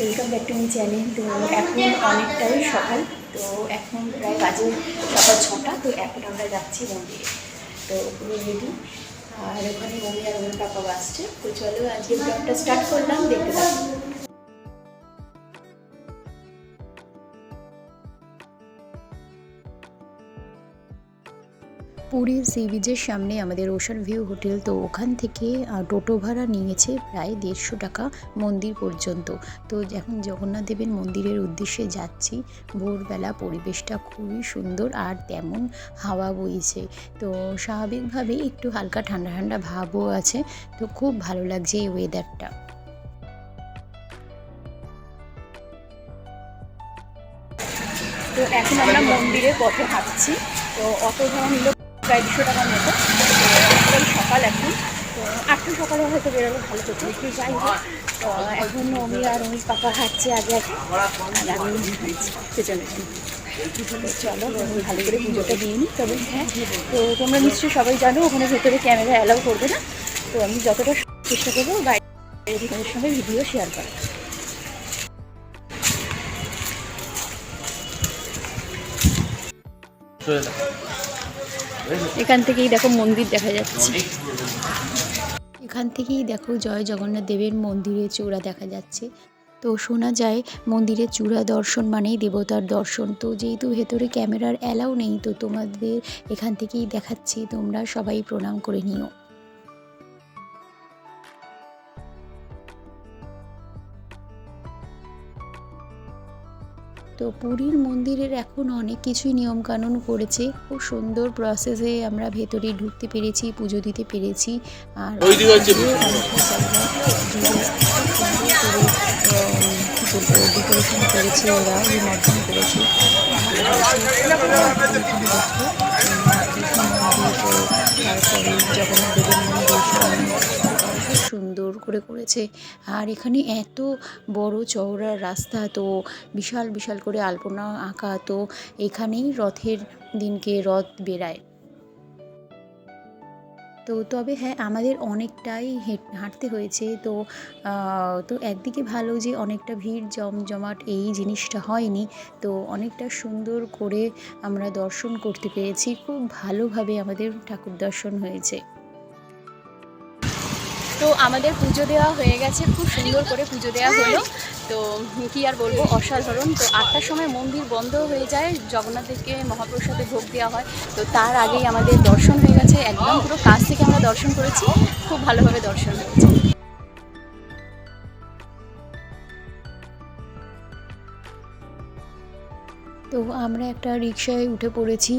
Welcome back to my channel তো এখন অনেকটাই সকাল, তো এখন প্রায় বাজে সকাল ছটা, তো এখন আমরা যাচ্ছি মন্দিরে তো পুরো রেডি আর ওখানে মমি আর ওর পাপা বাসছে তো চলো আজকে ব্লগটা স্টার্ট করলাম, দেখতে থাকো। পুরীর সি বিচের সামনে আমাদের ওশান ভিউ হোটেল, তো ওখান থেকে টোটো ভাড়া নিয়েছে প্রায় দেড়শো টাকা মন্দির পর্যন্ত। তো এখন জগন্নাথ দেবের মন্দিরের উদ্দেশ্যে যাচ্ছি। ভোরবেলা পরিবেশটা খুবই সুন্দর আর তেমন হাওয়া বইছে। তো স্বাভাবিকভাবেই একটু হালকা ঠান্ডা ঠান্ডা ভাবও আছে, তো খুব ভালো লাগছে এই ওয়েদারটা তো এখন আমরা মন্দিরের পথে হাঁটছি। তো ভাড়া নিল প্রায় দুশো টাকার মতো। একদম সকাল এখন। আটটা সকালে হয়তো বেরোলে ভালো হতো একটু যাই এখন অমি আর অমির পাপা হাঁটছে আগে আগে। আমি পেছনে। চলো, ভালো করে পুজোটা দিয়ে নিই। তবে হ্যাঁ তো তোমরা নিশ্চয়ই সবাই জানো, ওখানে ভেতরে ক্যামেরা অ্যালাউ করবে না। তো আমি যতটা চেষ্টা করব, বাইরে তোমাদের সঙ্গে ভিডিও শেয়ার করার। এখান থেকেই দেখো মন্দির দেখা যাচ্ছে। এখান থেকেই দেখো জয় জগন্নাথ দেবের মন্দিরের চূড়া দেখা যাচ্ছে। তো শোনা যায় মন্দিরের চূড়া দর্শন মানেই দেবতার দর্শন। তো যেহেতু ভেতরে ক্যামেরার অ্যালাউ নেই তো তোমাদের এখান থেকেই দেখাচ্ছি তোমরা সবাই প্রণাম করে নিও। তো পুরীর মন্দিরের এখন অনেক কিছুই নিয়মকানুন করেছে। খুব সুন্দর প্রসেসে আমরা ভেতরে ঢুকতে পেরেছি পুজো দিতে পেরেছি। আর ডেকোরেশন করেছে ওরা নিমন্ত্রণ করেছে। তারপরে জগন্নাথ দেবের মন্দির করে করেছে। আর এখানে এত বড় চওড়া রাস্তা তো বিশাল বিশাল করে আলপনা আঁকা তো এখানেই রথের দিনকে রথ বেরায় তো তবে হ্যাঁ আমাদের অনেকটাই হেঁট- হাঁটতে হয়েছে। তো তো একদিকে ভালো যে অনেকটা ভিড়, জমজমাট এই জিনিসটা হয়নি। তো অনেকটা সুন্দর করে আমরা দর্শন করতে পেরেছি। খুব ভালোভাবে আমাদের ঠাকুর দর্শন হয়েছে। তো আমাদের পুজো দেওয়া হয়ে গেছে, খুব সুন্দর করে পুজো দেওয়া হলো। তো কি আর বলব, অসাধারণ। তো আটটার সময় মন্দির বন্ধ হয়ে যায় জগন্নাথকে মহাপ্রসাদে ভোগ দেওয়া হয়। তো তার আগেই আমাদের দর্শন হয়ে গেছে, একদম পুরো কাছ থেকে আমরা দর্শন করেছি, খুব ভালোভাবে দর্শন হয়েছে তো আমরা একটা রিক্সায় উঠে পড়েছি।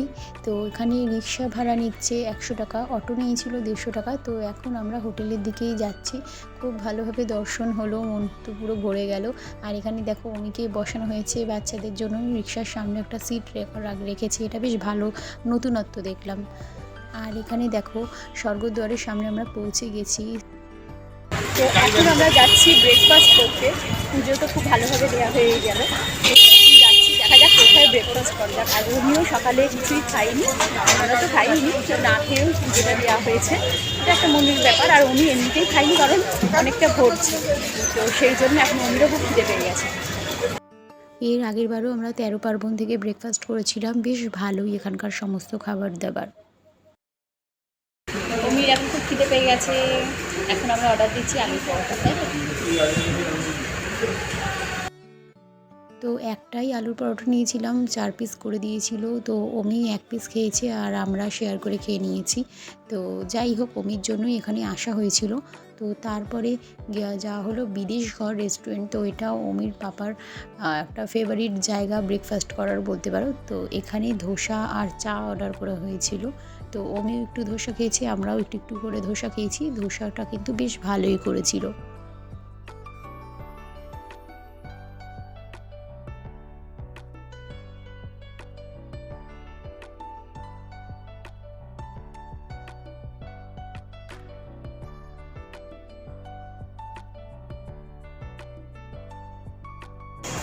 তো এখানে রিক্সা ভাড়া নিচ্ছে একশো টাকা, অটো নিয়েছিল দেড়শো টাকা। তো এখন আমরা হোটেলের দিকেই যাচ্ছি। খুব ভালোভাবে দর্শন হলো, মন তো পুরো ভরে গেল। আর এখানে দেখো অমিকে বসানো হয়েছে বাচ্চাদের জন্য। রিক্সার সামনে একটা সিট রেখেছে। এটা বেশ ভালো নতুনত্ব দেখলাম। আর এখানে দেখো স্বর্গদ্বারের সামনে আমরা পৌঁছে গেছি। তো এখন আমরা যাচ্ছি ব্রেকফাস্ট করতে। পুজো তো খুব ভালোভাবে দেওয়া হয়ে গেল যাচ্ছি দেখা যাক কোথায় ব্রেকফাস্ট করা। আর উনিও সকালে কিছুই খাইনি আমরা তো খাইনি তো না খেয়েও পুজোটা দেওয়া হয়েছে। এটা একটা মন্দির ব্যাপার আর উনি এমনিতেই খাইনি কারণ অনেকটা ভরছে। তো সেই জন্য এখন উনিরও খুব খিদে পেয়ে গেছে এর আগের বারও আমরা তেরো পার্বণ থেকে ব্রেকফাস্ট করেছিলাম বেশ ভালোই এখানকার সমস্ত খাবার দাবার। অমির এখন খুব খিদে পেয়ে গেছে। এখন আমরা অর্ডার দিচ্ছি আলুর পরোটা তাই তো? একটাই আলুর পরোটা নিয়েছিলাম, চার পিস করে দিয়েছিল। তো অমি এক পিস খেয়েছে আর আমরা শেয়ার করে খেয়ে নিয়েছি। তো যাই হোক, অমির জন্যই এখানে আসা হয়েছিল। তো তারপরে যাওয়া হলো বিদেশ ঘর রেস্টুরেন্ট তো এটা অমির পাপার একটা ফেভারিট জায়গা ব্রেকফাস্ট করার বলতে পারো। তো এখানে ধোসা আর চা অর্ডার করা হয়েছিল। তো অমিও একটু ধোসা খেয়েছে, আমরাও একটু একটু করে ধোসা খেয়েছি। ধোসাটা কিন্তু বেশ ভালোই করেছিল।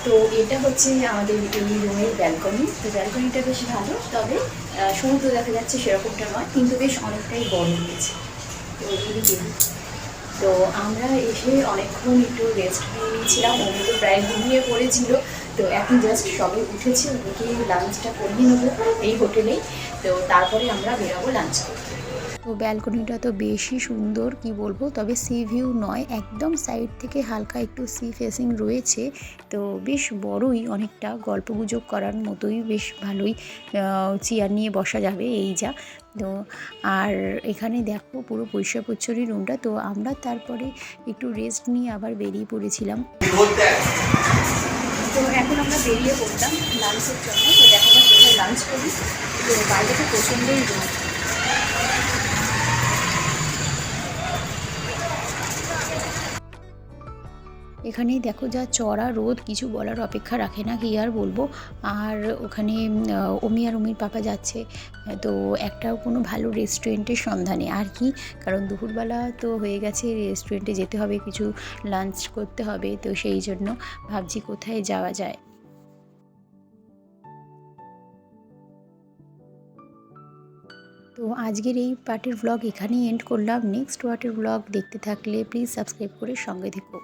তো এটা হচ্ছে আমাদের এই রুমের ব্যালকনি তো ব্যালকনিটা বেশ ভালো, তবে সমুদ্র দেখা যাচ্ছে সেরকমটা নয়, কিন্তু বেশ অনেকটাই বড় হয়েছে। তো এদিকে তো আমরা এসে অনেকক্ষণ একটু রেস্ট নিয়ে নিয়েছিলাম ওমি তো প্রায় ঘুমিয়ে পড়েছিল। তো এখন জাস্ট সবে উঠেছি ওকে লাঞ্চটা করিয়ে নেব এই হোটেলেই তো তারপরে আমরা বেরাবো লাঞ্চ করতে। তো ব্যালকনিটা তো বেশি সুন্দর, কি বলব? তবে সি ভিউ নয়, একদম সাইড থেকে হালকা একটু সি ফেসিং রয়েছে। তো বেশ বড়ই, অনেকটা গল্পগুজব করার মতোই বেশ ভালোই চেয়ার নিয়ে বসা যাবে এই যা। তো আর এখানে দেখো পুরো পরিষ্কার পরিচ্ছন্ন রুমটা। তো আমরা তারপরে একটু রেস্ট নিয়ে আবার বেরিয়ে পড়েছিলাম। তো এখন আমরা বেরিয়ে পড়লাম লাঞ্চের জন্য। তো দেখা কোথায় লাঞ্চ করি। তো বাইরে তো প্রচণ্ডই রোদ। এখানেই দেখো যা চড়া রোদ, কিছু বলার অপেক্ষা রাখে না, কি আর বলব? আর ওখানে অমি আর অমির পাপা যাচ্ছে। তো একটাও কোনো ভালো রেস্টুরেন্টের সন্ধানে। আর কি? কারণ দুপুরবেলা তো হয়ে গেছে রেস্টুরেন্টে যেতে হবে, কিছু লাঞ্চ করতে হবে, তো সেই জন্য ভাবছি কোথায় যাওয়া যায়। তো আজকের এই পার্টের ব্লগ এখানেই এন্ড করলাম। নেক্সট পার্টের ব্লগ দেখতে থাকলে প্লিজ সাবস্ক্রাইব করে সঙ্গে থেকো।